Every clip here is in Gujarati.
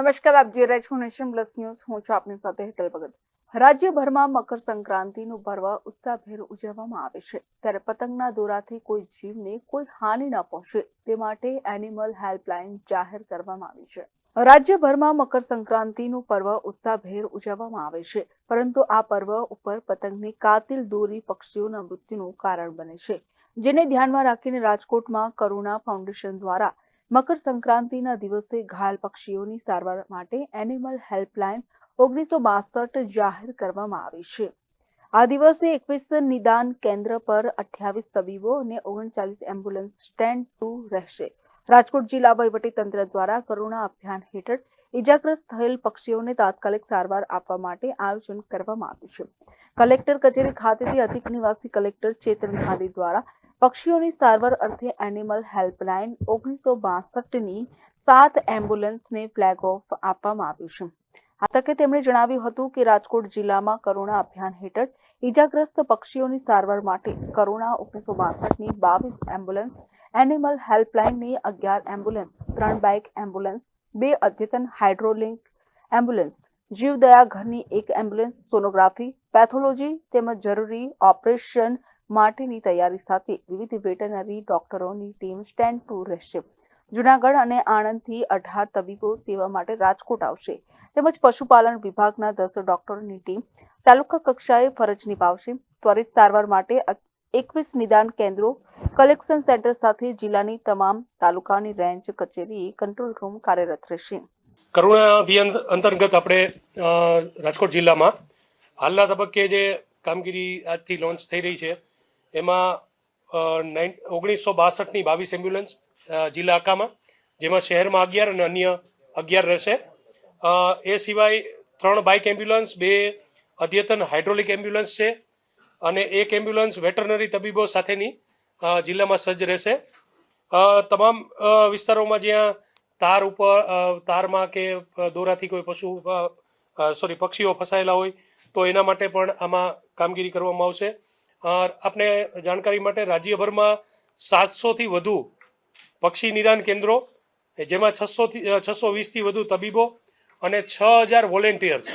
નમસ્કાર, આપ જોઈ રહ્યા છો નેશન પ્લસ ન્યૂઝ. હું છું આપની સાથે હેતલ ભગત. રાજ્યભરમાં મકર સંક્રાંતિનું પર્વ ઉત્સાહભેર ઉજવવામાં આવે છે. ત્યારે પતંગના દોરાથી કોઈ જીવને કોઈ હાનિ ન પહોંચે. તે માટે એનિમલ હેલ્પલાઇન જાહેર કરવામાં આવી છે. રાજ્યભરમાં મકર સંક્રાંતિનું પર્વ ઉત્સાહભેર ઉજવવામાં આવે છે. પરંતુ આ પર્વ ઉપર પતંગની કાતિલ દોરી પક્ષીઓના મૃત્યુનું કારણ બને છે. જેને ધ્યાનમાં રાખીને રાજકોટમાં કરુણા ફાઉન્ડેશન દ્વારા મકર સંક્રાંતિના દિવસે ઘાયલ પક્ષીઓની સારવાર માટે એનિમલ હેલ્પલાઇન ઓગણીસો બાસઠ જાહેર કરવામાં આવી છે. આ દિવસે એકવીસ નિદાન કેન્દ્ર પર અઠ્યાવીસ તબીબો અને ઓગણચાલીસ એમ્બ્યુલન્સ સ્ટેન્ડ ટુ રહેશે. રાજકોટ જિલ્લા તંત્ર દ્વારા કરુણા અભિયાન હેઠળ ઇજાગ્રસ્ત થયેલ પક્ષીઓને તાત્કાલિક સારવાર આપવા માટે આયોજન કરવામાં આવ્યું છે. કલેક્ટર કચેરી ખાતેથી અધિક નિવાસી કલેક્ટર ચેતન ખાદી દ્વારા પક્ષીઓની સારવાર અર્થે એનિમલ હેલ્પલાઇન ઓગણીસો બાસઠની સાત એમ્બ્યુલન્સને ફ્લેગ ઓફ આપવામાં આવ્યું છે. આ તકે તેમણે જણાવ્યું હતું કે રાજકોટ જિલ્લામાં કરુણા અભિયાન હેઠળ ઇજાગ્રસ્ત પક્ષીઓની સારવાર માટે કરુણા ઓગણીસો બાસઠની બાવીસ એમ્બ્યુલન્સ એનિમલ હેલ્પલાઇનની અગિયાર એમ્બ્યુલન્સ ત્રણ બાઇક એમ્બ્યુલન્સ બે અદ્યતન હાઇડ્રોલિંક એમ્બ્યુલન્સ જીવદયા ઘરની એક એમ્બ્યુલન્સ સોનોગ્રાફી પેથોલોજી તેમજ જરૂરી ઓપરેશન માટેની તૈયારી સાથે વિવિધ વેટરનરી ડોક્ટરોની ટીમ સ્ટેન્ડ ટુ રહેશે. જુનાગઢ અને આણંદથી અઢાર તબીબો સેવા માટે રાજકોટ આવશે. તેમજ પશુપાલન વિભાગના દસ ડોક્ટરોની ટીમ તાલુકા કક્ષાએ ફરજ નિભાવશે. ત્વરિત સારવાર માટે એકવીસ નિદાન કેન્દ્રો, કલેક્શન સેન્ટર સાથે જિલ્લાની તમામ તાલુકાની રેન્જ કચેરી, કંટ્રોલ રૂમ કાર્યરત રહેશે. કરુણા અભિયાન અંતર્ગત આપણે રાજકોટ જિલ્લામાં હાલના તબક્કે જે કામગીરી આજથી લોન્ચ થઈ રહી છે એમાં નાઇન ઓગણીસો બાસઠની બાવીસ એમ્બ્યુલન્સ જિલ્લા આકામાં જેમાં શહેરમાં અગિયાર અને અન્ય અગિયાર રહેશે. એ સિવાય ત્રણ બાઇક એમ્બ્યુલન્સ, બે અદ્યતન હાઇડ્રોલિક એમ્બ્યુલન્સ છે અને એક એમ્બ્યુલન્સ વેટરનરી તબીબો સાથેની જિલ્લામાં સજ્જ રહેશે. તમામ વિસ્તારોમાં જ્યાં તાર ઉપર તારમાં કે દોરાથી કોઈ પશુ સોરી, પક્ષીઓ ફસાયેલા હોય, તો એના માટે પણ આમાં કામગીરી કરવામાં આવશે. આપને જાણકારી માટે રાજ્યભરમાં સાતસોથી વધુ પક્ષી નિદાન કેન્દ્રો, જેમાં છસોથી છસો વીસથી વધુ તબીબો અને છ હજાર વોલેન્ટિયર્સ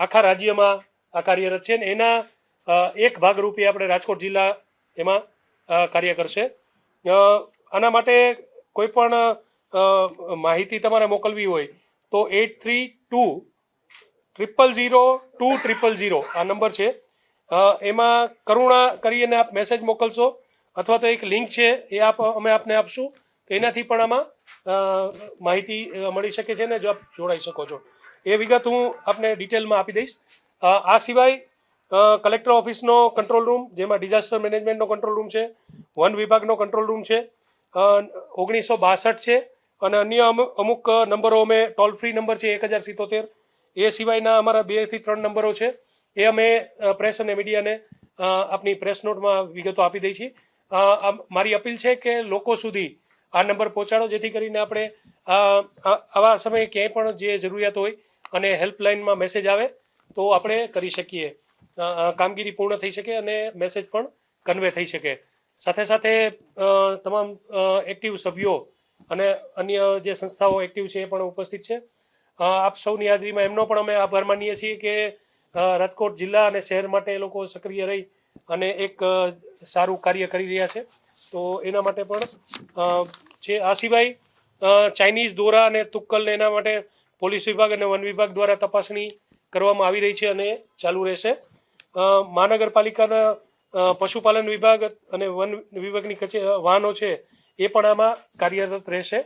આખા રાજ્યમાં આ કાર્યરત છે ને એના એક ભાગરૂપે આપણે રાજકોટ જિલ્લા એમાં કાર્ય કરશે. આના માટે કોઈ પણ માહિતી તમારે મોકલવી હોય તો eight three two, triple zero two triple zero આ નંબર છે. એમાં કરુણા કરીને આપ મેસેજ મોકલશો અથવા તો એક લિંક છે એ આપ, અમે આપને આપશું. તો એનાથી પણ આમાં માહિતી મળી શકે છે ને જો આપ જોડાઈ શકો છો. એ વિગત હું આપને ડિટેલમાં આપી દઈશ. આ સિવાય કલેક્ટર ઓફિસનો કંટ્રોલ રૂમ જેમાં ડિઝાસ્ટર મેનેજમેન્ટનો કંટ્રોલ રૂમ છે, વન વિભાગનો કંટ્રોલ રૂમ છે ઓગણીસો બાસઠ છે, અને અન્ય અમુક અમુક નંબરો અમે ટોલ ફ્રી નંબર છે એક હજાર સિત્તોતેર. એ સિવાયના અમારા બેથી ત્રણ નંબરો છે. એ અમે પ્રેસ અને મીડિયાને આપની પ્રેસ નોટમાં વિગતો આપી દઈ છીએ. મારી અપીલ છે કે લોકો સુધી આ નંબર પહોંચાડો, જેથી કરીને આપણે આવા સમયે ક્યાંય પણ જે જરૂરિયાત હોય અને હેલ્પલાઇનમાં મેસેજ આવે, તો આપણે કરી શકીએ. કામગીરી પૂર્ણ થઈ શકે અને મેસેજ પણ કન્વે થઈ શકે. સાથે સાથે તમામ એક્ટિવ સભ્યો અને અન્ય જે સંસ્થાઓ એક્ટિવ છે એ પણ ઉપસ્થિત છે. આપ સૌની હાજરીમાં એમનો પણ અમે આભાર માનીએ છીએ કે રાજકોટ જિલ્લા અને શહેર માટે એ લોકો સક્રિય રહી અને એક સારું કાર્ય કરી રહ્યા છે. તો એના માટે પણ છે આ સિવાય ચાઇનીઝ દોરા અને તુક્કલ એના માટે પોલીસ વિભાગ અને વન વિભાગ દ્વારા તપાસણી કરવામાં આવી રહી છે અને ચાલુ રહેશે. મહાનગરપાલિકાના પશુપાલન વિભાગ અને વન વિભાગની કચે વાહનો છે એ પણ આમાં કાર્યરત રહેશે.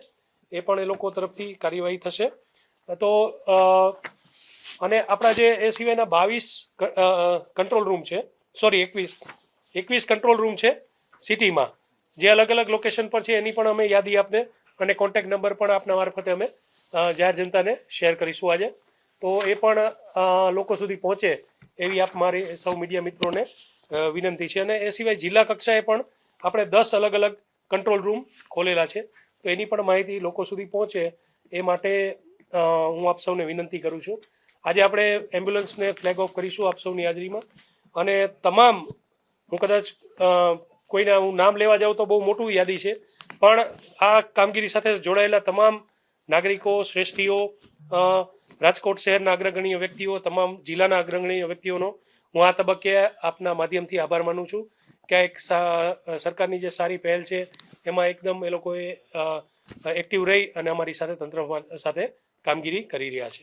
એ પણ એ લોકો તરફથી કાર્યવાહી થશે. તો અને આપણા જે એ સિવાયના બાવીસ કંટ્રોલ રૂમ છે સોરી એકવીસ એકવીસ કંટ્રોલ રૂમ છે સિટીમાં. જે અલગ અલગ લોકેશન પર છે એની પણ અમે યાદી આપને અને કોન્ટેક્ટ નંબર પણ આપના મારફતે અમે જાહેર જનતાને શેર કરીશું આજે. તો એ પણ લોકો સુધી પહોંચે એવી આપ મારી સૌ મીડિયા મિત્રોને વિનંતી છે. અને એ સિવાય જિલ્લા કક્ષાએ પણ આપણે દસ અલગ અલગ કંટ્રોલ રૂમ ખોલેલા છે. તો એની પણ માહિતી લોકો સુધી પહોંચે એ માટે હું આપ સૌને વિનંતી કરું છું. આજે આપણે એમ્બ્યુલન્સને ફ્લેગ ઓફ કરીશું આપ સૌની હાજરીમાં. અને તમામ, હું કદાચ કોઈને હું નામ લેવા જાઉં તો બહુ મોટું યાદી છે, પણ આ કામગીરી સાથે જોડાયેલા તમામ નાગરિકો, શ્રેષ્ઠીઓ રાજકોટ શહેરના અગ્રગણ્ય વ્યક્તિઓ, તમામ જિલ્લાના અગ્રગણ્ય વ્યક્તિઓનો હું આ તબક્કે આપના માધ્યમથી આભાર માનું છું. કે એક સરકારની જે સારી પહેલ છે, એમાં એકદમ એ લોકોએ એક્ટિવ રહી અને અમારી સાથે તંત્ર સાથે કામગીરી કરી રહ્યા છે.